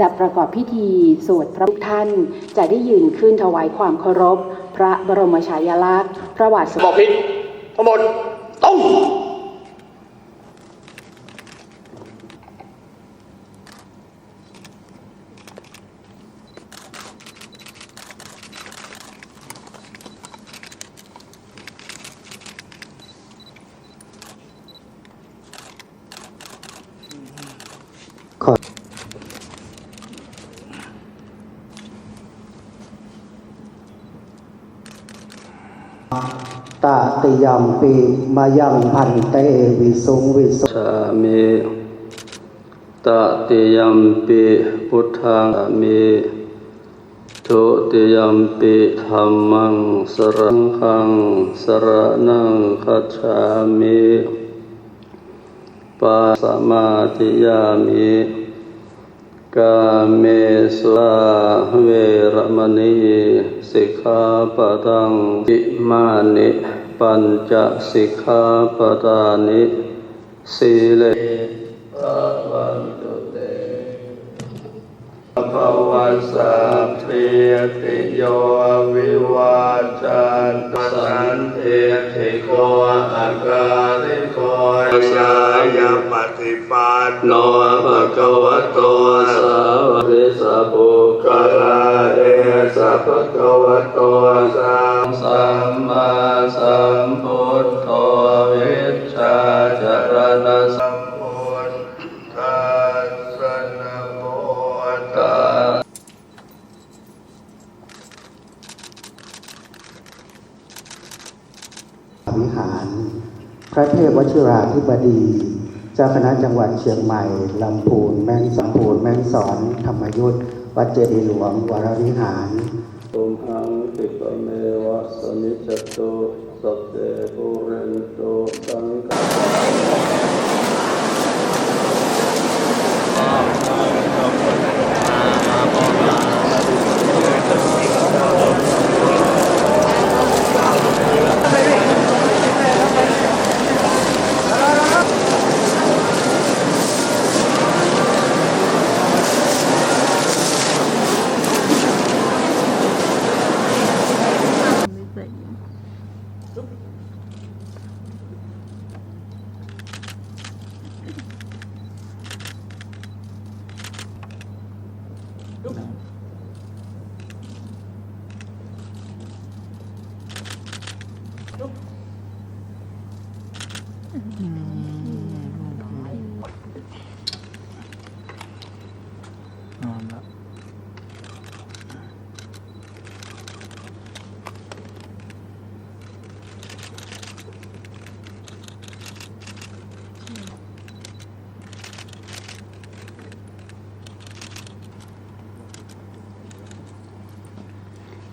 จะประกอบพิธีสวดพระท่านจะได้ยืนขึ้นถวายความเคารพ พระบรมฉายาลักษณ์พระบาทสมเดทั้งหมดต้อง ตาติยมปีมายังพันเตวิสุงวิสุชามิตติยมปิพุทธังมิทุติยมปิธัมมังสรังฆังสรนังคัจฉามิปัสมาธิยามิ กาเมสุราเวรมณีสิกขาปะทังอิมานิปัญจสิกขาปะทานิสีเลภะวันตุเตภะวันสัพเพติโยวิวาจันต สันเทติโกอาการิโกสายาปฏิปันโนภะคะวะโตสาวะริสัพพุคาลาเอสัพพะคะวะโตสัมสัมมาสัม พระเทพวชิราธิบดี เจ้าคณะจังหวัดเชียงใหม่ลำพูนแม่งสอนพูนแม่งสอนธรรมยุทธวัดเจดียหลวงวรวิหารตุมหังติปเมวะสนิจตุสัพเตปุเรนตุ giúp Đúng. Đúng. Đúng.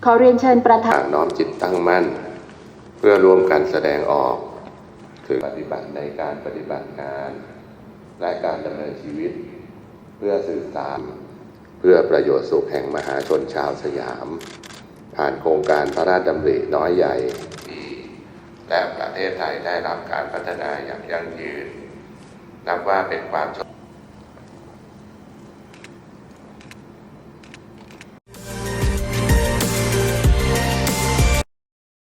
ขอเรียนเชิญประธานน้อมจิตตั้งมั่น เพื่อร่วมกันแสดงออก ถึงปฏิบัติในการปฏิบัติงาน และการดำเนินชีวิต เพื่อสื่อสาร เพื่อประโยชน์สุขแห่งมหาชนชาวสยาม ผ่านโครงการพระราชดำริน้อยใหญ่ที่และประเทศไทยได้รับการพัฒนาอย่างยั่งยืน นับว่าเป็นความ